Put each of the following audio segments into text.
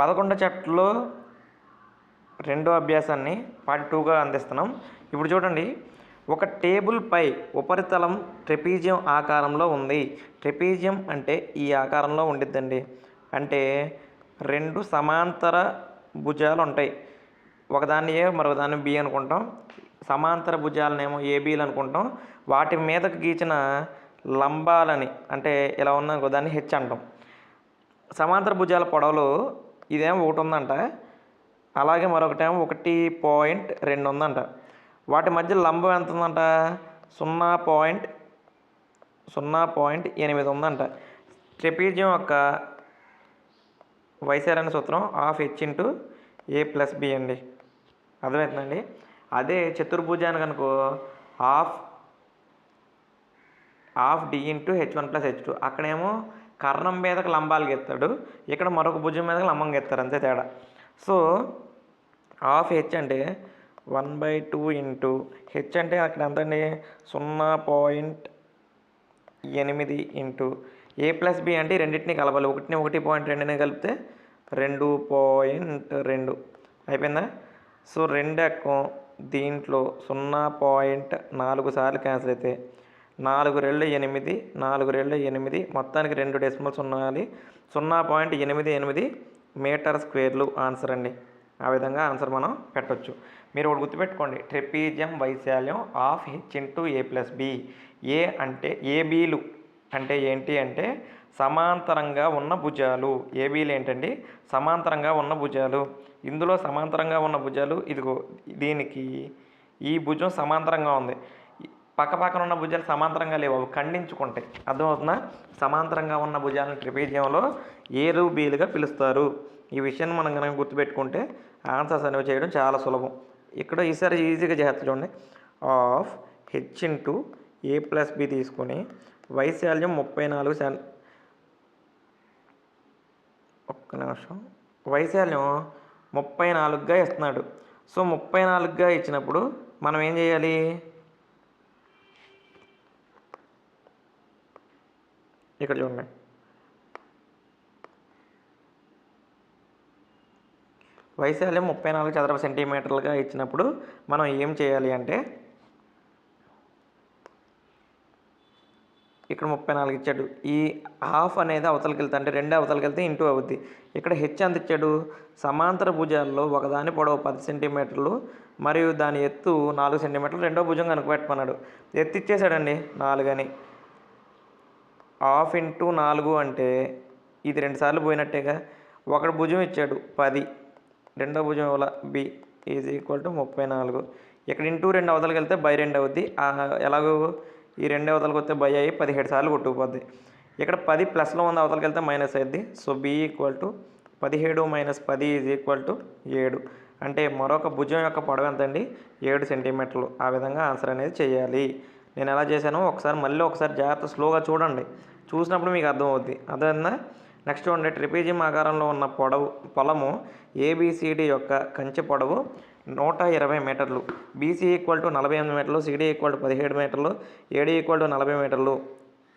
పదకొండు చాప్టర్లో రెండో అభ్యాసాన్ని పార్ట్ టూగా అందిస్తున్నాం. ఇప్పుడు చూడండి ఒక టేబుల్ పై ఉపరితలం ట్రెపీజియం ఆకారంలో ఉంది. ట్రెపీజియం అంటే ఈ ఆకారంలో ఉండిద్దండి. అంటే రెండు సమాంతర భుజాలు ఉంటాయి ఒకదాన్ని ఏ మరొకదాన్ని బి అనుకుంటాం. సమాంతర భుజాలనేమో ఏబీలు అనుకుంటాం. వాటి మీదకు గీచిన లంబాలని అంటే ఇలా ఉన్న దాన్ని హెచ్ అంటాం. సమాంతర భుజాల పొడవులు ఇదేమో ఒకటి ఉందంట. అలాగే మరొకటేమో ఒకటి పాయింట్ రెండు ఉందంట. వాటి మధ్య లంబం ఎంత ఉందంట? సున్నా పాయింట్ సున్నా పాయింట్ ఎనిమిది ఉందంట. ట్రెపీజియం యొక్క వైశారణ సూత్రం half H into A plus B అండి. అర్థమవుతుందండి? అదే చతుర్భుజాన్ని అనుకో half half D into H one plus H two. అక్కడేమో కర్ణం మీదకి లంబాలు గెత్తాడు ఇక్కడ మరొక భుజం మీదకి లంబం గెత్తారు అంతే తేడా. సో హాఫ్ హెచ్ అంటే one by two into H అంటే అక్కడ ఎంత అండి సున్నా పాయింట్ ఎనిమిది ఇంటూ ఏ ప్లస్ బి అంటే రెండింటిని కలపాలి. ఒకటిని ఒకటి పాయింట్ రెండుని కలిపితే రెండు పాయింట్ రెండు. అయిపోయిందా? సో రెండు ఎక్కువ దీంట్లో సున్నా పాయింట్ నాలుగు సార్లు క్యాన్సిల్ అయితే నాలుగు రెండు ఎనిమిది నాలుగు రెండు ఎనిమిది మొత్తానికి రెండు డెసిమల్స్ ఉన్నాయి సున్నా పాయింట్ ఎనిమిది ఎనిమిది మీటర్ స్క్వేర్లు ఆన్సర్ అండి. ఆ విధంగా ఆన్సర్ మనం పెట్టొచ్చు. మీరు ఒకటి గుర్తుపెట్టుకోండి. ట్రెపీజియం వైశాల్యం half H into A plus B. A అంటే ఏబీలు అంటే ఏంటి అంటే సమాంతరంగా ఉన్న భుజాలు. ఏబీలు ఏంటండి? సమాంతరంగా ఉన్న భుజాలు. ఇందులో సమాంతరంగా ఉన్న భుజాలు ఇదిగో దీనికి ఈ భుజం సమాంతరంగా ఉంది. పక్క పక్కన ఉన్న భుజాలు సమాంతరంగా లేవు. అవి ఖండించుకుంటాయి అర్థమవుతుందా? సమాంతరంగా ఉన్న భుజాలను ట్రిపీజియంలో ఏరు బీలుగా పిలుస్తారు. ఈ విషయాన్ని మనం కనుక గుర్తుపెట్టుకుంటే ఆన్సర్స్ అనేవి చేయడం చాలా సులభం. ఇక్కడ ఈసారి ఈజీగా చేస్తా చూడండి. Half H into A plus B తీసుకొని వైశాల్యం ముప్పై నాలుగు సెన్ ఒక్క నిమిషం. వైశాల్యం ముప్పై నాలుగుగా ఇస్తున్నాడు. సో ముప్పై నాలుగుగా ఇచ్చినప్పుడు మనం ఏం చేయాలి? ఇక్కడ చూడండి. వైశాల్యం ముప్పై నాలుగు చదరపు సెంటీమీటర్లుగా ఇచ్చినప్పుడు మనం ఏం చేయాలి అంటే ఇక్కడ ముప్పై నాలుగు ఇచ్చాడు. ఈ హాఫ్ అనేది అవతలకి వెళ్తా అంటే రెండు అవతలకి వెళ్తే ఇంటూ అవుద్ది. ఇక్కడ హెచ్ ఎంత ఇచ్చాడు? సమాంతర భుజాల్లో ఒకదాని పొడవు పది సెంటీమీటర్లు మరియు దాని ఎత్తు నాలుగు సెంటీమీటర్లు. రెండో భుజం కనుకపెట్టుకున్నాడు ఎత్తు ఇచ్చేసాడండి నాలుగని. హాఫ్ ఇంటూ నాలుగు అంటే ఇది రెండు సార్లు పోయినట్టేగా. ఒకటి భుజం ఇచ్చాడు పది. రెండో భుజం ఇవ్వాల బి. ఈజ్ ఈక్వల్ టు ముప్పై నాలుగు. ఇక్కడ ఇంటూ రెండు అవతలకి వెళ్తే బై రెండు అవుద్ది. ఎలాగో? ఈ రెండు అవతలకి వస్తే బై అయ్యి పదిహేడు సార్లు కొట్టుకుపోద్ది. ఇక్కడ పది ప్లస్లో ఉంది అవతలకి వెళ్తే మైనస్ అయ్యింది సో బి ఈక్వల్ టు పదిహేడు మైనస్ పది ఈజ్ ఈక్వల్ టు ఏడు. అంటే మరొక భుజం యొక్క పొడవు ఎంత అండి ఏడు సెంటీమీటర్లు. ఆ విధంగా ఆన్సర్ అనేది చేయాలి. నేను ఎలా చేశానో? ఒకసారి మళ్ళీ ఒకసారి జాగ్రత్త స్లోగా చూడండి. చూసినప్పుడు మీకు అర్థమవుద్ది. అర్థమైందా నెక్స్ట్ చూడండి ట్రిపేజియం ఆకారంలో ఉన్న పొడవు పొలము ఏబిసిడి యొక్క కంచె పొడవు నూట ఇరవై మీటర్లు. బీసీ ఈక్వల్ టు నలభై ఎనిమిది మీటర్లు సిడి ఈక్వల్ టు పదిహేడు మీటర్లు ఏడి ఈక్వల్ టు నలభై మీటర్లు.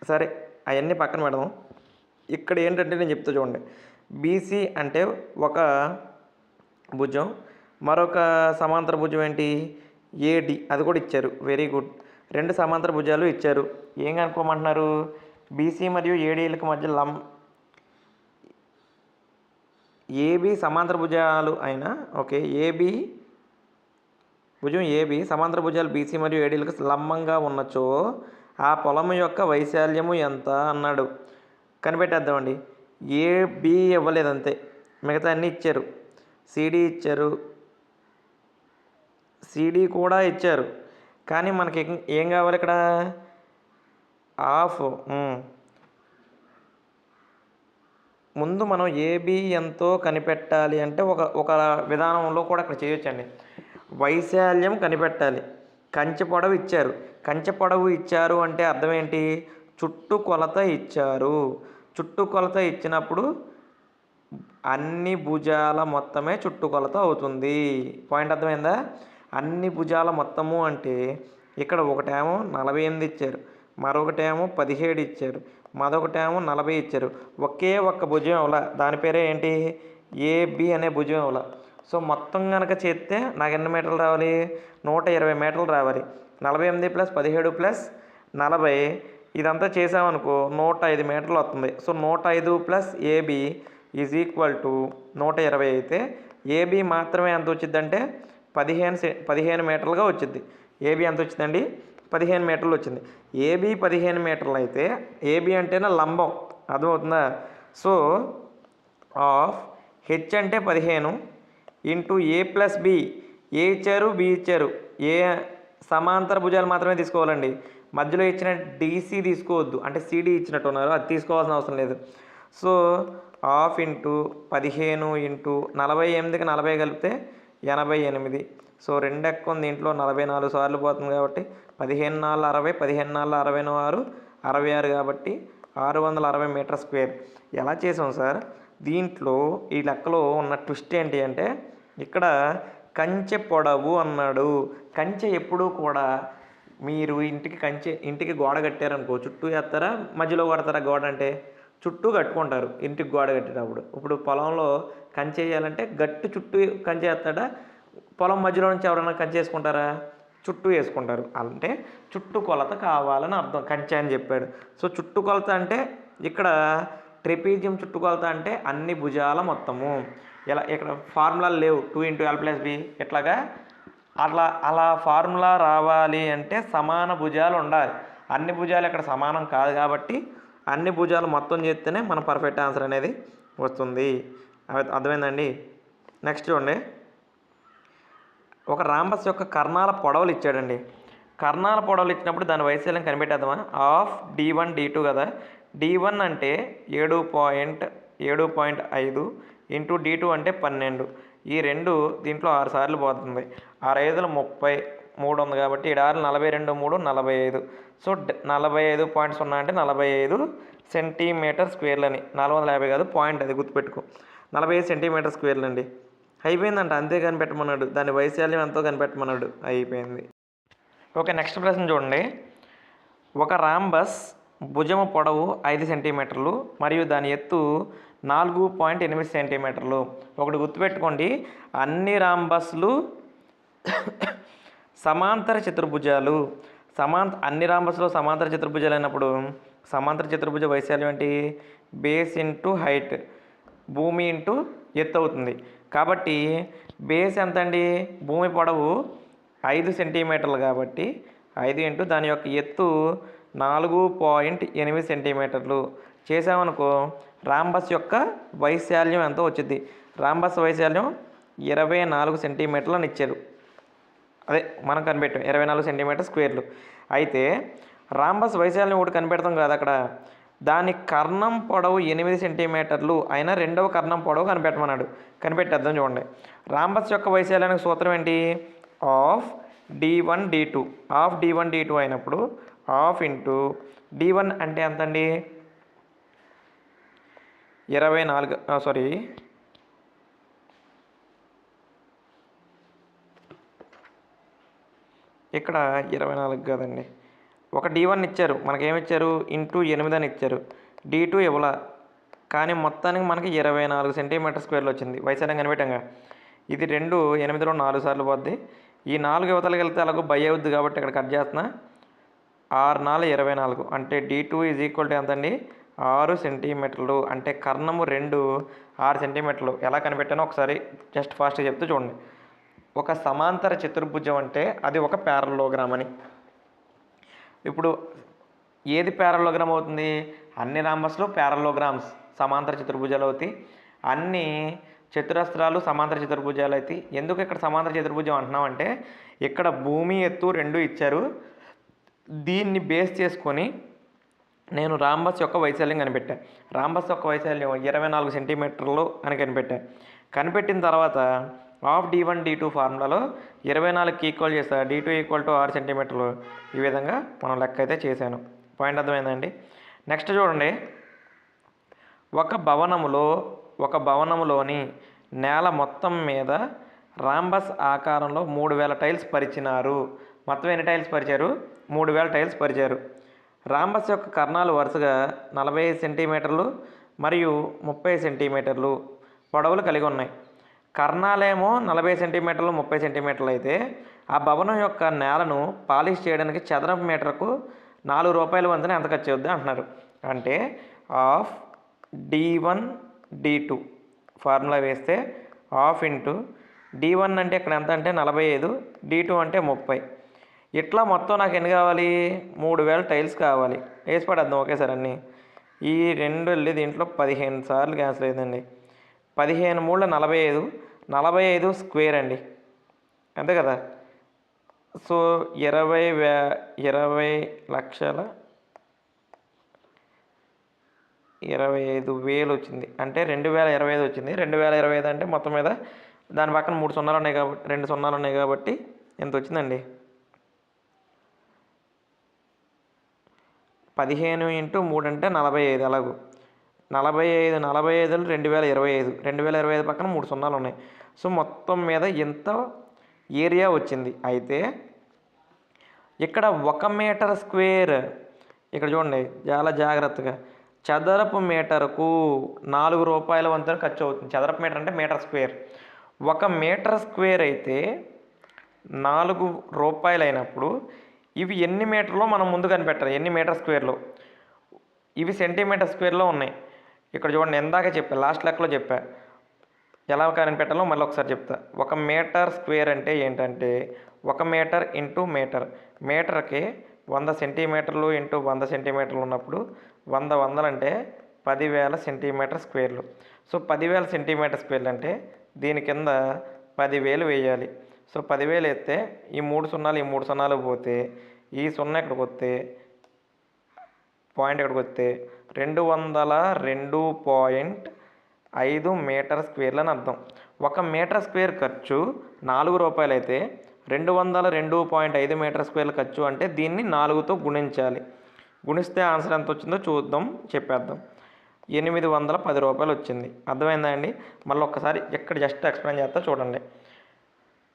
సరే అవన్నీ పక్కన పెడదాం. ఇక్కడ ఏంటంటే నేను చెప్తా చూడండి. బీసీ అంటే ఒక భుజం మరొక సమాంతర భుజం ఏంటి? ఏడి అది కూడా ఇచ్చారు. వెరీ గుడ్ రెండు సమాంతర భుజాలు ఇచ్చారు. ఏం కనుక్కోమంటున్నారు? బీసీ మరియు ఏడీలకు మధ్య లం ఏబి సమాంతర భుజాలు అయినా ఓకే ఏబి భుజం ఏబి సమాంతర భుజాలు బీసీ మరియు ఏడీలకు లంబంగా ఉన్నచో ఆ పొలం యొక్క వైశాల్యము ఎంత అన్నాడు. కనిపెట్టేద్దామండి. ఏబి ఇవ్వలేదు అంతే మిగతా అన్నీ ఇచ్చారు. సిడి ఇచ్చారు. సిడి కూడా ఇచ్చారు. కానీ మనకి ఏం కావాలి ఇక్కడ? ఆఫ్ ముందు మనం ఏబి ఎంతో కనిపెట్టాలి అంటే ఒక ఒక విధానంలో కూడా అక్కడ చేయొచ్చండి. వైశాల్యం కనిపెట్టాలి. కంచె పొడవు ఇచ్చారు. కంచె పొడవు ఇచ్చారు అంటే అర్థం ఏంటి? చుట్టు కొలత ఇచ్చారు. చుట్టు కొలత ఇచ్చినప్పుడు అన్ని భుజాల మొత్తమే చుట్టుకొలత అవుతుంది. పాయింట్ అర్థమైందా? అన్ని భుజాల మొత్తము అంటే ఇక్కడ ఒకటేమో నలభై ఎనిమిది ఇచ్చారు. మరొకటేమో పదిహేడు ఇచ్చారు. మరొకటేమో నలభై ఇచ్చారు. ఒకే ఒక్క భుజం ఇవ్వాల దాని పేరే ఏంటి? ఏబి అనే భుజం ఇవ్వాల సో మొత్తం కనుక చేస్తే నాకు ఎన్ని మీటర్లు రావాలి? నూట ఇరవై మీటర్లు రావాలి. నలభై ఎనిమిది ప్లస్ పదిహేడు ప్లస్ నలభై. ఇదంతా చేసామనుకో నూట ఐదు మీటర్లు వస్తుంది. సో నూట ఐదు plus AB is equal to నూట ఇరవై అయితే ఏబి మాత్రమే ఎంత వచ్చిందంటే పదిహేను సె పదిహేను మీటర్లుగా వచ్చింది ఏబి ఎంత వచ్చిందండి పదిహేను మీటర్లు వచ్చింది. ఏబి పదిహేను మీటర్లు అయితే ఏబి అంటేనే లంబం. అర్థమవుతుందా? సో ఆఫ్ హెచ్ అంటే పదిహేను into A plus B. A ఇచ్చారు? బి ఇచ్చారు. ఏ సమాంతర భుజాలు మాత్రమే తీసుకోవాలండి. మధ్యలో ఇచ్చిన డీసీ తీసుకోవద్దు. అంటే సిడి ఇచ్చినట్టు ఉన్నారు. అది తీసుకోవాల్సిన అవసరం లేదు. సో ఆఫ్ ఇంటూ పదిహేను ఇంటూ నలభై ఎనిమిదికి నలభై కలిపితే ఎనభై ఎనిమిది. సో రెండు ఎక్కువ ఇంట్లో నలభై నాలుగు సార్లు పోతుంది కాబట్టి పదిహేను నాలుగు అరవై పదిహేను నాలుగు అరవై ఆరు అరవై ఆరు కాబట్టి ఆరు వందల అరవై మీటర్ స్క్వేర్. ఎలా చేసాం సార్? దీంట్లో ఈ లెక్కలో ఉన్న ట్విస్ట్ ఏంటి అంటే ఇక్కడ కంచె పొడవు అన్నాడు. కంచె ఎప్పుడూ కూడా మీరు ఇంటికి కంచె ఇంటికి గోడ కట్టారనుకో చుట్టూ వేస్తారా మధ్యలో కొడతారా గోడ అంటే? చుట్టూ కట్టుకుంటారు ఇంటికి గోడ కట్టేటప్పుడు. ఇప్పుడు పొలంలో కంచె వేయాలంటే గట్టు చుట్టూ కంచె వేస్తాడా? పొలం మధ్యలో నుంచి ఎవరైనా కంచె వేసుకుంటారా? చుట్టూ వేసుకుంటారు. అంటే చుట్టుకొలత కావాలని అర్థం. కంచె అని చెప్పాడు. సో చుట్టుకొలత అంటే ఇక్కడ ట్రెపీజియం చుట్టుకొలత అంటే అన్ని భుజాల మొత్తము. ఇలా ఇక్కడ ఫార్ములాలు లేవు. Two into L plus B ఇట్లాగా అట్లా అలా ఫార్ములా రావాలి అంటే సమాన భుజాలు ఉండాలి. అన్ని భుజాలు ఇక్కడ సమానం కాదు కాబట్టి అన్ని భుజాలు మొత్తం చేస్తేనే మన పర్ఫెక్ట్ ఆన్సర్ అనేది వస్తుంది. అర్థమైందండి? నెక్స్ట్ చూడండి. ఒక రాంబస్ యొక్క కర్ణాల పొడవలు ఇచ్చాడండి. కర్ణాల పొడవలు ఇచ్చినప్పుడు దాని వైశాల్యం కనిపెట్టేద్దామా? Half D one D two కదా? డి వన్ అంటే ఏడు పాయింట్ ఏడు పాయింట్ ఐదు ఇంటూ డి టూ అంటే పన్నెండు. ఈ రెండు దీంట్లో ఆరు సార్లు పోతుంది. ఆరు ఐదులు ముప్పై మూడు ఉంది కాబట్టి ఏడు ఆరు నలభై రెండు మూడు నలభై ఐదు. సో నలభై ఐదు పాయింట్ సున్నా అంటే నలభై ఐదు సెంటీమీటర్ స్క్వేర్లని. నాలుగు వందల యాభై కాదు పాయింట్ అది గుర్తుపెట్టుకో. నలభై ఐదు సెంటీమీటర్ స్క్వేర్లు అండి అయిపోయిందంట అంతే కనిపెట్టమన్నాడు. దాని వైశాల్యం ఎంతో కనిపెట్టమన్నాడు. అయిపోయింది. ఓకే నెక్స్ట్ ప్రశ్న చూడండి. ఒక రాంబస్ భుజము పొడవు ఐదు సెంటీమీటర్లు మరియు దాని ఎత్తు నాలుగు పాయింట్ ఎనిమిది సెంటీమీటర్లు. ఒకటి గుర్తుపెట్టుకోండి. అన్ని రాంబస్లు సమాంతర చతుర్భుజాలు. సమాంత అన్ని రాంబస్లో సమాంతర చతుర్భుజాలు అయినప్పుడు సమాంతర చతుర్భుజ వైశాల్యం ఏంటి? Base into height. భూమి ఇంటూ ఎత్తు అవుతుంది. కాబట్టి బేస్ ఎంత అండి భూమి పొడవు ఐదు సెంటీమీటర్లు కాబట్టి ఐదు ఇంటూ దాని యొక్క ఎత్తు నాలుగు పాయింట్ ఎనిమిది సెంటీమీటర్లు చేసామనుకో రాంబస్ యొక్క వైశాల్యం ఎంతో వచ్చింది రాంబస్ వైశాల్యం ఇరవై నాలుగు సెంటీమీటర్లు అని ఇచ్చారు. అదే మనం కనిపెట్టాం ఇరవై నాలుగు సెంటీమీటర్ స్క్వేర్లు అయితే రాంబస్ వైశాల్యం ఒకటి కనిపెడతాం కదా అక్కడ. దాని కర్ణం పొడవు ఎనిమిది సెంటీమీటర్లు అయినా రెండవ కర్ణం పొడవు కనిపెట్టమన్నాడు. కనిపెట్టేద్దాం చూడండి. రాంబస్ యొక్క వైశాల్యానికి సూత్రం ఏంటి? Half D one D two. Half D one D two అయినప్పుడు ఆఫ్ ఇంటూ డి వన్ అంటే ఎంత అండి ఇరవై నాలుగు సారీ. ఇక్కడ ఇరవై నాలుగు కాదండి. ఒక డి వన్ ఇచ్చారు. మనకేమి ఇచ్చారు ఇంటూ ఎనిమిది అని ఇచ్చారు. డి టూ ఇవ్వలా. కానీ మొత్తానికి మనకి ఇరవై నాలుగు సెంటీమీటర్ స్క్వేర్లు వచ్చింది. వైశాల్యం కనిపెట్టంగా. ఇది రెండు ఎనిమిదిలో నాలుగు సార్లు పోద్ది. ఈ నాలుగు యువతలకు వెళ్తే అలాగో బై అవుద్ది కాబట్టి ఇక్కడ కట్ చేస్తున్నా. ఆరు నాలుగు ఇరవై నాలుగు. అంటే D two is equal to ఎంత అండి ఆరు సెంటీమీటర్లు. అంటే కర్ణము రెండు ఆరు సెంటీమీటర్లు. ఎలా కనిపెట్టానో ఒకసారి జస్ట్ ఫాస్ట్గా చెప్తూ చూడండి. ఒక సమాంతర చతుర్భుజం అంటే అది ఒక ప్యారలోగ్రామ్ అని. ఇప్పుడు ఏది ప్యారలోగ్రామ్ అవుతుంది? అన్ని రాంబస్లో ప్యారలోగ్రామ్స్ సమాంతర చతుర్భుజాలు అవుతాయి. అన్ని చతురస్రాలు సమాంతర చతుర్భుజాలు అవుతాయి. ఎందుకు ఇక్కడ సమాంతర చతుర్భుజం అంటున్నామంటే ఇక్కడ భూమి ఎత్తు రెండు ఇచ్చారు. దీన్ని బేస్ చేసుకొని నేను రాంబస్ యొక్క వైశాల్యం కనిపెట్టాను రాంబస్ యొక్క వైశాల్యం ఇరవై నాలుగు సెంటీమీటర్లు అని కనిపెట్టాను కనిపెట్టిన తర్వాత half D one D two ఫార్ములాలో ఇరవై నాలుగుకి ఈక్వల్ చేస్తా. డి టూ ఈక్వల్ టు ఆరు సెంటీమీటర్లు. ఈ విధంగా మనం లెక్క అయితే చేశాను. పాయింట్ అర్థమైందండి? నెక్స్ట్ చూడండి. ఒక భవనములో ఒక భవనములోని నేల మొత్తం మీద రాంబస్ ఆకారంలో మూడు వేల టైల్స్ పరిచినారు. మొత్తం ఎన్ని టైల్స్ పరిచారు? మూడు వేల టైల్స్ పరిచారు. రాంబస్ యొక్క కర్ణాలు వరుసగా నలభై సెంటీమీటర్లు మరియు ముప్పై సెంటీమీటర్లు పొడవులు కలిగి ఉన్నాయి. కర్ణాలేమో నలభై సెంటీమీటర్లు ముప్పై సెంటీమీటర్లు అయితే ఆ భవనం యొక్క నేలను పాలిష్ చేయడానికి చదరపు మీటర్కు నాలుగు రూపాయల వంతున ఎంత ఖర్చు అవుద్ది అంటున్నారు. అంటే half D one D two formula వేస్తే ఆఫ్ ఇంటూ డి వన్ అంటే ఇక్కడ ఎంత అంటే నలభై ఐదు డి టూ అంటే ముప్పై. ఇట్లా మొత్తం నాకు ఎన్ని కావాలి? మూడు వేల టైల్స్ కావాలి. వేసి పడేద్దాం ఒకేసారి అన్నీ. ఈ రెండు వెళ్ళి దీంట్లో పదిహేను సార్లు క్యాన్సిల్ అయిందండి పదిహేను మూడు నలభై ఐదు నలభై ఐదు స్క్వేర్ అండి. అంతే కదా? సో ఇరవై వే ఇరవై లక్షల ఇరవై ఐదు వేలు వచ్చింది. అంటే రెండు వేల ఇరవై ఐదు వచ్చింది. రెండు వేల ఇరవై ఐదు అంటే మొత్తం మీద దాని పక్కన మూడు సున్నాలు ఉన్నాయి కాబట్టి రెండు సున్నాలు ఉన్నాయి కాబట్టి ఎంత వచ్చిందండి? పదిహేను ఇంటూ మూడు అంటే నలభై ఐదు అలాగూ. నలభై ఐదు నలభై ఐదులు రెండు వేల ఇరవై ఐదు. రెండు వేల ఇరవై ఐదు పక్కన మూడు సున్నాలు ఉన్నాయి. సో మొత్తం మీద ఎంత ఏరియా వచ్చింది. అయితే ఇక్కడ ఒక మీటర్ స్క్వేర్ ఇక్కడ చూడండి చాలా జాగ్రత్తగా. చదరపు మీటర్కు నాలుగు రూపాయల వంతున ఖర్చు అవుతుంది. చదరపు మీటర్ అంటే మీటర్ స్క్వేర్. ఒక మీటర్ స్క్వేర్ అయితే నాలుగు రూపాయలు అయినప్పుడు ఇవి ఎన్ని మీటర్లో మనం ముందు కనిపెట్టాలి? ఎన్ని మీటర్ స్క్వేర్లో? ఇవి సెంటీమీటర్ స్క్వేర్లో ఉన్నాయి. ఇక్కడ చూడండి ఇందాక చెప్పా లాస్ట్ లెక్కలో చెప్పా. ఎలా కనిపెట్టాలో మళ్ళీ ఒకసారి చెప్తా. ఒక మీటర్ స్క్వేర్ అంటే ఏంటంటే ఒక మీటర్ ఇంటూ మీటర్. మీటర్కి వంద సెంటీమీటర్లు ఇంటూ వంద సెంటీమీటర్లు ఉన్నప్పుడు వంద వందలు అంటే పదివేల సెంటీమీటర్ స్క్వేర్లు. సో పదివేల సెంటీమీటర్ స్క్వేర్లు అంటే దీని కింద పదివేలు వేయాలి. సో పదివేలు వేస్తే ఈ మూడు సున్నాలు ఈ మూడు సున్నాలు పోతే ఈ సున్నా ఇక్కడికి వస్తే పాయింట్ ఇక్కడికి వస్తే రెండు వందల రెండు పాయింట్ ఐదు మీటర్ స్క్వేర్లు అని అర్థం. ఒక మీటర్ స్క్వేర్ ఖర్చు నాలుగు రూపాయలు అయితే రెండు వందల రెండు పాయింట్ ఐదు మీటర్ స్క్వేర్ల ఖర్చు అంటే దీన్ని నాలుగుతో గుణించాలి. గుణిస్తే ఆన్సర్ ఎంత వచ్చిందో చూద్దాం చెప్పేద్దాం. ఎనిమిది వందల పది రూపాయలు వచ్చింది. అర్థమైందా అండి? మళ్ళీ ఒక్కసారి ఇక్కడ జస్ట్ ఎక్స్ప్లెయిన్ చేస్తా చూడండి.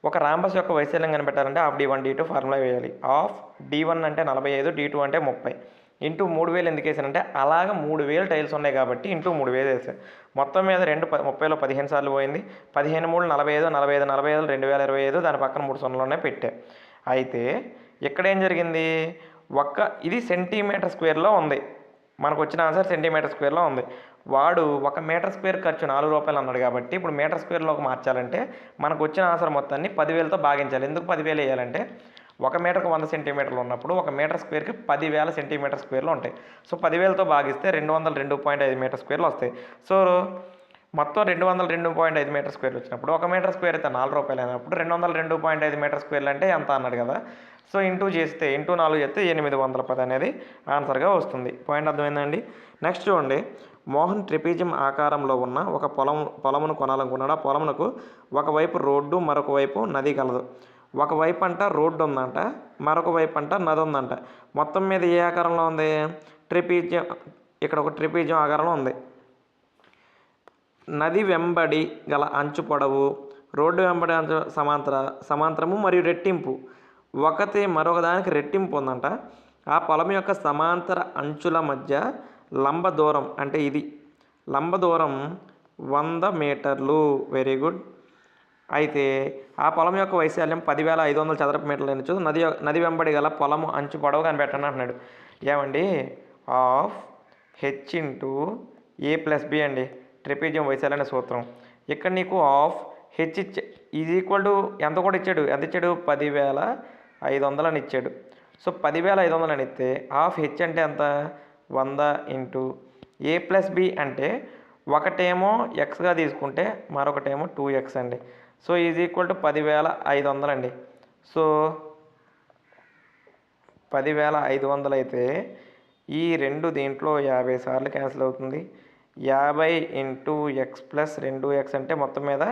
ఒక రాంబస్ యొక్క వైశాల్యం కనిపెట్టాలంటే half D one D two formula వేయాలి. ఆఫ్ డి వన్ అంటే నలభై ఐదు డి టూ అంటే ముప్పై. ఇంటూ మూడు వేలు ఎందుకు వేసానంటే అలాగ మూడు వేలు టైల్స్ ఉన్నాయి కాబట్టి ఇంటూ మూడు వేలు వేసాను మొత్తం మీద రెండు ప ముప్పైలో పదిహేను సార్లు పోయింది. పదిహేను మూడు నలభై ఐదు నలభై ఐదు నలభై ఐదు రెండు వేల ఇరవై ఐదు దాని పక్కన మూడు సున్నాలు పెట్టా. అయితే ఇక్కడ ఏం జరిగింది? ఒక్క ఇది సెంటీమీటర్ స్క్వేర్లో ఉంది. మనకు వచ్చిన ఆన్సర్ సెంటీమీటర్ స్క్వేర్లో ఉంది. వాడు ఒక మీటర్ స్క్వేర్ ఖర్చు నాలుగు రూపాయలు అన్నాడు కాబట్టి ఇప్పుడు మీటర్ స్క్వేర్లోకి మార్చాలంటే మనకు వచ్చిన ఆన్సర్ మొత్తాన్ని పదివేలతో భాగించాలి. ఎందుకు పదివేలు వేయాలంటే ఒక మీటర్కి వంద సెంటీమీటర్లు ఉన్నప్పుడు ఒక మీటర్ స్క్వేర్కి పదివేల సెంటీమీటర్ స్క్వేర్లు ఉంటాయి. సో పదివేలతో భాగిస్తే రెండు వందల రెండు పాయింట్ ఐదు మీటర్ స్క్వేర్లు వస్తాయి. సో మొత్తం రెండు వందల రెండు పాయింట్ ఐదు మీటర్ స్క్వేర్లు వచ్చినప్పుడు ఒక మీటర్ స్క్వేర్ అయితే నాలుగు రూపాయలు అయినప్పుడు రెండు వందల రెండు పాయింట్ ఐదు మీటర్ స్క్వేర్లు అంటే ఎంత అన్నాడు కదా. సో ఇంటూ చేస్తే ఇంటూ నాలుగు చేస్తే ఎనిమిది వందల పది అనేది ఆన్సర్గా వస్తుంది. పాయింట్ అర్థమైందండి? నెక్స్ట్ చూడండి. మోహన్ ట్రిపీజియం ఆకారంలో ఉన్న ఒక పొలం పొలమును కొనాలనుకున్నాడు. ఆ పొలమునకు ఒకవైపు రోడ్డు మరొక వైపు నది కలదు. ఒకవైపు అంట రోడ్డు ఉందంట మరొక వైపు అంట నది ఉందంట. మొత్తం మీద ఏ ఆకారంలో ఉంది? ట్రిపీజియం ఇక్కడ ఒక ట్రిపీజియం ఆకారంలో ఉంది. నది వెంబడి గల అంచు పొడవు రోడ్డు వెంబడి అంచు సమాంతర సమాంతరము మరియు రెట్టింపు. ఒకటి మరొక దానికి రెట్టింపు ఉందంట. ఆ పొలం యొక్క సమాంతర అంచుల మధ్య లంబ దూరం అంటే ఇది. లంబ దూరం వంద మీటర్లు. Very good. అయితే ఆ పొలం యొక్క వైశాల్యం పదివేల ఐదు వందల చదరపు మీటర్లు అనొచ్చు నది నది వెంబడి గల పొలము అంచు పొడవు కనిపెట్టండి అంటున్నాడు. ఏమండి? Half H into A plus B అండి? ట్రిపీజియం వైశాల్యం అనే సూత్రం. ఇక్కడ నీకు ఆఫ్ హెచ్ ఇచ్చే ఈజ్ ఈక్వల్ టు ఎంత కూడా ఇచ్చాడు? ఎంత ఇచ్చాడు? పదివేల ఐదు వందలు అని ఇచ్చాడు. సో పదివేల ఐదు వందలు అని ఇస్తే హాఫ్ హెచ్ అంటే ఎంత? వంద ఇంటూ ఏ ప్లస్ బి అంటే ఒకటేమో ఎక్స్గా తీసుకుంటే మరొకటేమో టూ ఎక్స్ అండి. సో ఈజ్ ఈక్వల్ టు పదివేల ఐదు వందలు అండి సో పదివేల ఐదు వందలు అయితే ఈ రెండు దీంట్లో యాభై సార్లు క్యాన్సిల్ అవుతుంది. యాభై ఇంటూ ఎక్స్ ప్లస్ రెండు ఎక్స్ అంటే మొత్తం మీద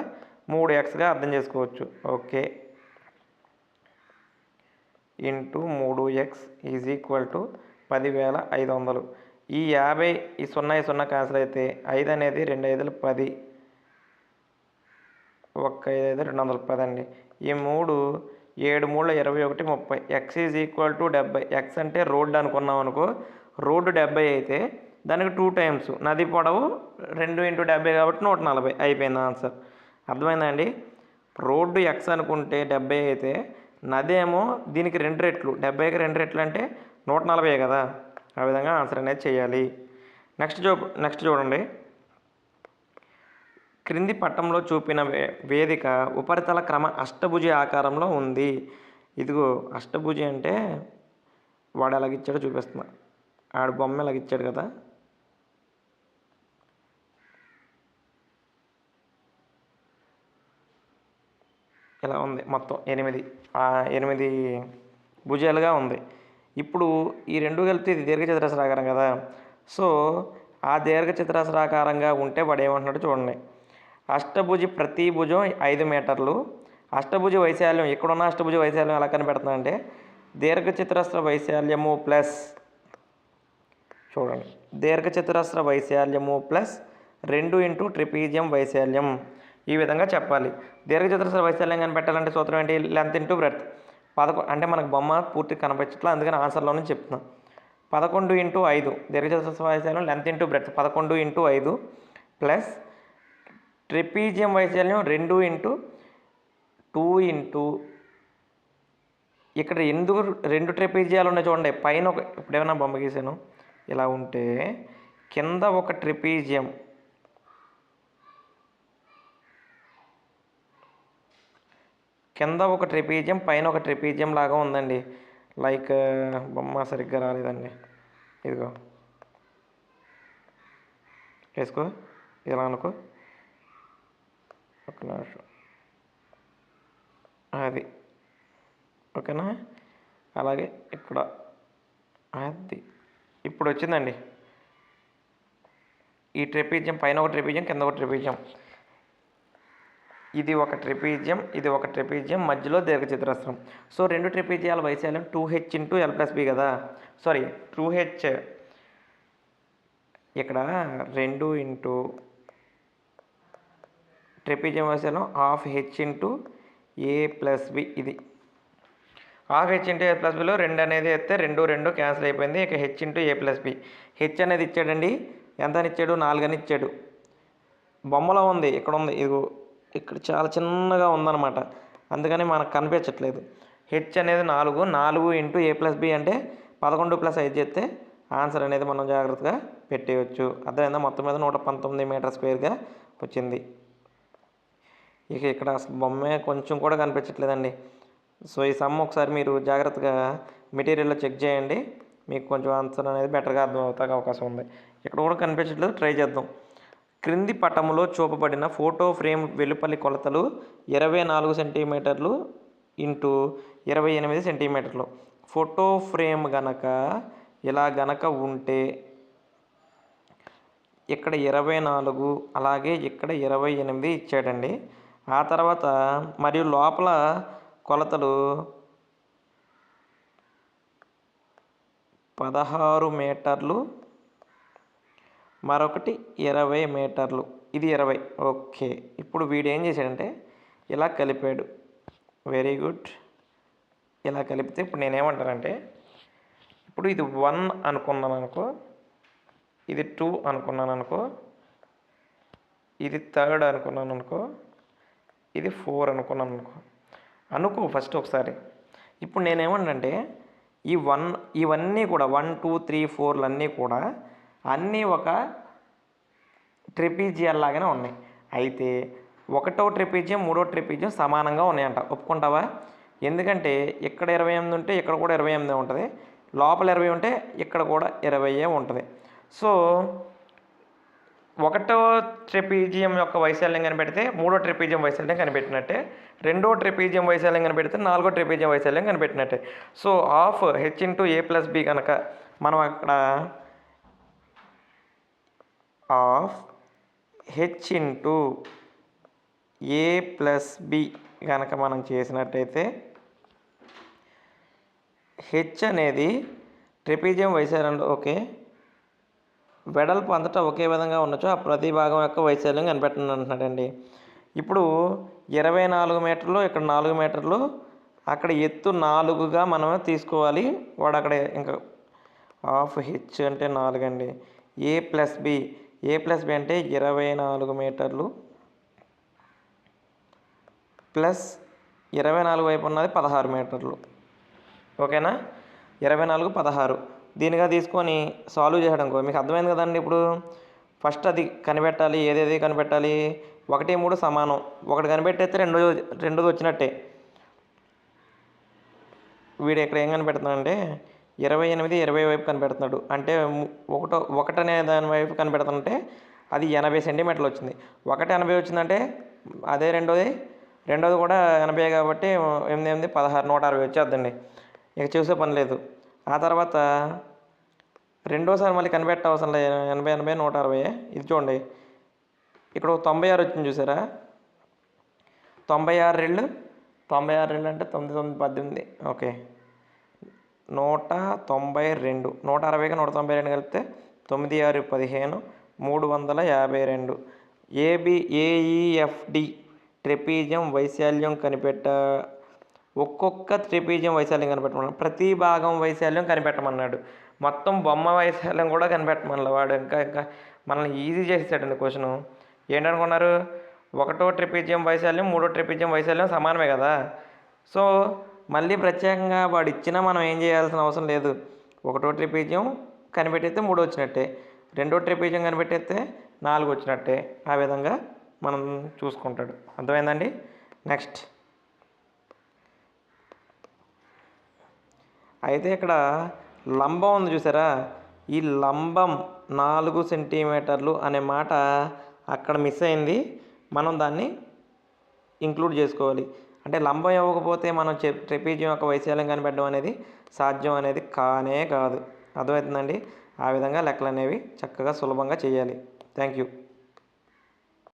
మూడు ఎక్స్గా అర్థం చేసుకోవచ్చు. ఓకే. ఇంటూ మూడు ఎక్స్ ఈజ్ ఈక్వల్ టు పదివేల ఐదు వందలు ఈ యాభై ఈ సున్నా ఈ సున్నా క్యాన్సిల్ అయితే ఐదు అనేది రెండు ఐదులు పది. ఒక్క ఐదు ఐదు రెండు వందల పది అండి ఈ మూడు ఏడు మూడు ఇరవై ఒకటి ముప్పై. ఎక్స్ ఈజ్ ఈక్వల్ టు డెబ్బై. ఎక్స్ అంటే రోడ్డు అనుకున్నాం అనుకో రోడ్డు డెబ్బై అయితే దానికి టూ టైమ్స్ నది పొడవు రెండు ఇంటూ డెబ్బై కాబట్టి నూట నలభై. అయిపోయింది ఆన్సర్. అర్థమైందండి? రోడ్డు ఎక్స్ అనుకుంటే డెబ్బై అయితే నది ఏమో దీనికి రెండు రెట్లు. డెబ్బైకి రెండు రెట్లు అంటే నూట నలభై కదా? ఆ విధంగా ఆన్సర్ అనేది చేయాలి. నెక్స్ట్ చూ నెక్స్ట్ చూడండి. క్రింది పట్టంలో చూపిన వే వేదిక ఉపరితల క్రమ అష్టభుజి ఆకారంలో ఉంది. ఇదిగో అష్టభుజి అంటే వాడు ఎలాగిచ్చాడో చూపిస్తున్నా. ఆడు బొమ్మ ఎలాగిచ్చాడు కదా? ఇలా ఉంది మొత్తం ఎనిమిది. ఎనిమిది భుజాలుగా ఉంది. ఇప్పుడు ఈ రెండు కలిపితే ఇది దీర్ఘచతురస్రాకారం కదా. సో ఆ దీర్ఘచతురస్రాకారంగా ఉంటే వాడు ఏమంటున్నాడు చూడండి. అష్టభుజి ప్రతి భుజం ఐదు మీటర్లు. అష్టభుజి వైశాల్యం ఇక్కడున్న అష్టభుజ వైశాల్యం ఎలా కనిపెడుతుందంటే దీర్ఘచతురస్ర వైశాల్యము ప్లస్ చూడండి. దీర్ఘచతురస్ర వైశాల్యము ప్లస్ రెండు ఇంటూ ట్రిపీజియం వైశాల్యం. ఈ విధంగా చెప్పాలి. దీర్ఘచతురస్ర వైశాల్యం కనిపెట్టాలంటే సూత్రం ఏంటి? లెంత్ ఇంటూ బ్రెత్ పదకొ అంటే మనకు బొమ్మ పూర్తి కనిపించట్లా అందుకని ఆన్సర్లోనే చెప్తున్నాం. పదకొండు ఇంటూ ఐదు. దీర్ఘచతురస్ర వైశాల్యం లెంత్ ఇంటూ బ్రెత్ పదకొండు ఇంటూ ఐదు ప్లస్ ట్రిపీజియం వైశాల్యం రెండు ఇంటూ టూ ఇంటూ ఇక్కడ ఎందుకు రెండు ట్రిపీజియాలు ఉన్నాయి చూడండి పైన ఒక ఇప్పుడేమైనా బొమ్మ గీసాను? ఇలా ఉంటే కింద ఒక ట్రిపీజియం. కింద ఒక ట్రిపీజియం పైన ఒక ట్రిపీజియం లాగా ఉందండి. లైక్ బొమ్మ సరిగ్గా రాలేదండి. ఇదిగో. వేసుకో. ఇలా అనుకో. ఒక నిమిషం. అది. ఓకేనా? అలాగే ఇక్కడ. అది. ఇప్పుడు వచ్చిందండి. ఈ ట్రెపీజియం పైన ఒక ట్రెపీజియం కింద ఒక ట్రెపీజియం. ఇది ఒక ట్రెపీజియం ఇది ఒక ట్రెపీజియం మధ్యలో దీర్ఘచతురస్రం. సో రెండు ట్రెపీజియాల వైశాల్యం two H into L plus B కదా? Sorry two H. ఇక్కడ రెండు ఇంటూ ట్రెపీజియం వైశాల్యం half H into A plus B ఇది. Half H into A plus below రెండు అనేది ఎత్తే రెండు రెండు క్యాన్సిల్ అయిపోయింది. ఇక H into A plus B. H అనేది ఇచ్చాడండి. ఎంత అని ఇచ్చాడు నాలుగు అని ఇచ్చాడు బొమ్మలో ఉంది. ఇక్కడ ఉంది. ఇదిగో ఇక్కడ చాలా చిన్నగా ఉందన్నమాట. అందుకని మనకు కనిపించట్లేదు. హెచ్ అనేది నాలుగు. నాలుగు ఇంటూ ఏ ప్లస్ బి అంటే పదకొండు ప్లస్ ఐదు చేస్తే ఆన్సర్ అనేది మనం జాగ్రత్తగా పెట్టేయచ్చు. అర్థమైందా? మొత్తం మీద నూట పంతొమ్మిది మీటర్ స్క్వేర్గా వచ్చింది. ఇక ఇక్కడ అసలు బొమ్మే కొంచెం కూడా కనిపించట్లేదండి. సో ఈ సమ్ ఒకసారి మీరు జాగ్రత్తగా మెటీరియల్లో చెక్ చేయండి. మీకు కొంచెం ఆన్సర్ అనేది బెటర్గా అర్థం అవుతాక అవకాశం ఉంది. ఇక్కడ కూడా కనిపించట్లేదు. ట్రై చేద్దాం. క్రింది పటములో చూపబడిన ఫోటో ఫ్రేమ్ వెలుపలి కొలతలు ఇరవై నాలుగు సెంటీమీటర్లు ఇంటూ ఇరవై ఎనిమిది సెంటీమీటర్లు. ఫోటో ఫ్రేమ్ గనక ఇలా గనక ఉంటే ఇక్కడ ఇరవై నాలుగు అలాగే ఇక్కడ ఇరవై ఎనిమిది ఇచ్చాడండి. ఆ తర్వాత మరియు లోపల కొలతలు పదహారు మీటర్లు మరొకటి ఇరవై మీటర్లు. ఇది ఇరవై. ఓకే. ఇప్పుడు వీడు ఏం చేశాడంటే ఇలా కలిపాడు. Very good. ఇలా కలిపితే ఇప్పుడు నేనేమంటానంటే ఇప్పుడు ఇది వన్ అనుకున్నాను అనుకో ఇది టూ అనుకున్నాను అనుకో ఇది థర్డ్ అనుకున్నాను అనుకో ఇది ఫోర్ అనుకున్నాను అనుకో. అనుకో ఫస్ట్ ఒకసారి. ఇప్పుడు నేనేమంటే ఈ వన్ ఇవన్నీ కూడా వన్ టూ త్రీ ఫోర్లు అన్నీ కూడా అన్నీ ఒక ట్రిపీజియల్ లాగానే ఉన్నాయి. అయితే ఒకటో ట్రిపీజియం మూడో ట్రిపీజియం సమానంగా ఉన్నాయంట. ఒప్పుకుంటావా? ఎందుకంటే ఇక్కడ ఇరవై ఎనిమిది ఉంటే ఇక్కడ కూడా ఇరవై ఎనిమిది ఉంటుంది. లోపల ఇరవై ఉంటే ఇక్కడ కూడా ఇరవై ఉంటుంది. సో ఒకటో ట్రిపీజియం యొక్క వైశాల్యం కనిపెడితే మూడో ట్రిపీజియం వైశాల్యం కనిపెట్టినట్టే రెండో ట్రిపీజియం వైశాల్యం కనిపెడితే నాలుగో ట్రిపీజియం వైశాల్యం కనిపెట్టినట్టే. So half H into A plus B కనుక మనం అక్కడ half H into A plus B కనుక మనం చేసినట్టయితే హెచ్ అనేది ట్రిపీజియం వైశాల్యంలో ఓకే వెడల్పు అంతటా ఒకే విధంగా ఉండొచ్చు. ఆ ప్రతి భాగం యొక్క వైశాల్యం కనిపెట్టండి అంటున్నాడండి ఇప్పుడు ఇరవై నాలుగు మీటర్లు ఇక్కడ నాలుగు మీటర్లు అక్కడ ఎత్తు నాలుగుగా మనం తీసుకోవాలి. వాడు అక్కడ ఇంకా హాఫ్ హెచ్ అంటే నాలుగు అండి. A plus B A plus B అంటే ఇరవై నాలుగు మీటర్లు. ప్లస్ ఇరవై నాలుగు వైపు ఉన్నది పదహారు మీటర్లు. ఓకేనా? ఇరవై నాలుగు పదహారు. దీనిగా తీసుకొని సాల్వ్ చేయడం మీకు అర్థమైంది కదండి ఇప్పుడు? ఫస్ట్ అది కనిపెట్టాలి ఏదేది కనిపెట్టాలి? ఒకటి మూడు సమానం. ఒకటి కనిపెట్టేస్తే రెండో రెండోది వచ్చినట్టే. వీడు ఇక్కడ ఏం కనిపెడుతున్నాడంటే ఇరవై ఎనిమిది ఇరవై వైపు కనిపెడుతున్నాడు. అంటే ఒకటో ఒకటనే దాని వైపు కనిపెడుతుంటే అది ఎనభై సెంటీమీటర్లు వచ్చింది. ఒకటి ఎనభై వచ్చిందంటే అదే రెండోది. రెండోది కూడా ఎనభై కాబట్టి ఎనిమిది ఎనిమిది పదహారు నూట అరవై వచ్చేద్దండి. ఇక చూసే పని లేదు. ఆ తర్వాత రెండోసారి మళ్ళీ కనిపెట్ట అవసరం లేదు ఎనభై ఎనభై నూట అరవై. ఇది చూడండి. ఇక్కడ ఒక తొంభై ఆరు వచ్చింది చూసారా? తొంభై ఆరు రెళ్ళు తొంభై ఆరు రెళ్ళు అంటే తొమ్మిది తొమ్మిది పద్దెనిమిది. ఓకే. నూట తొంభై రెండు. నూట అరవైకి నూట తొంభై రెండు కలిపితే తొమ్మిది ఆరు పదిహేను మూడు వందల యాభై రెండు. ఏబి ఏఈఎఫ్డి ట్రెపీజియం వైశాల్యం కనిపెట్ట ఒక్కొక్క ట్రెపీజియం వైశాల్యం కనిపెట్టమన్నాడు. ప్రతి భాగం వైశాల్యం కనిపెట్టమన్నాడు. మొత్తం బొమ్మ వైశాల్యం కూడా కనిపెట్టమన్నాడు వాడు. ఇంకా ఇంకా మనల్ని ఈజీ చేసేసాడండి క్వశ్చన్. ఏంటనుకున్నారు? ఒకటో ట్రిపిజియం వైశాల్యం మూడో ట్రిపిజియం వైశాల్యం సమానమే కదా? సో మళ్ళీ ప్రత్యేకంగా వాడు ఇచ్చినా మనం ఏం చేయాల్సిన అవసరం లేదు. ఒకటో ట్రిపిజియం కనిపెట్టేస్తే మూడు వచ్చినట్టే. రెండో ట్రిపిజియం కనిపెట్టేస్తే నాలుగు వచ్చినట్టే. ఆ విధంగా మనం చూసుకుంటాడు. అర్థమైందండి? నెక్స్ట్. అయితే ఇక్కడ లంబం ఉంది చూసారా? ఈ లంబం నాలుగు సెంటీమీటర్లు అనే మాట అక్కడ మిస్ అయింది. మనం దాన్ని ఇంక్లూడ్ చేసుకోవాలి. అంటే లంబం ఇవ్వకపోతే మనం ట్రెపీజియం యొక్క వైశాల్యం కనిపెట్టడం అనేది సాధ్యం అనేది కానే కాదు. అర్థమవుతుందండి? ఆ విధంగా లెక్కలు అనేవి చక్కగా సులభంగా చేయాలి. Thank you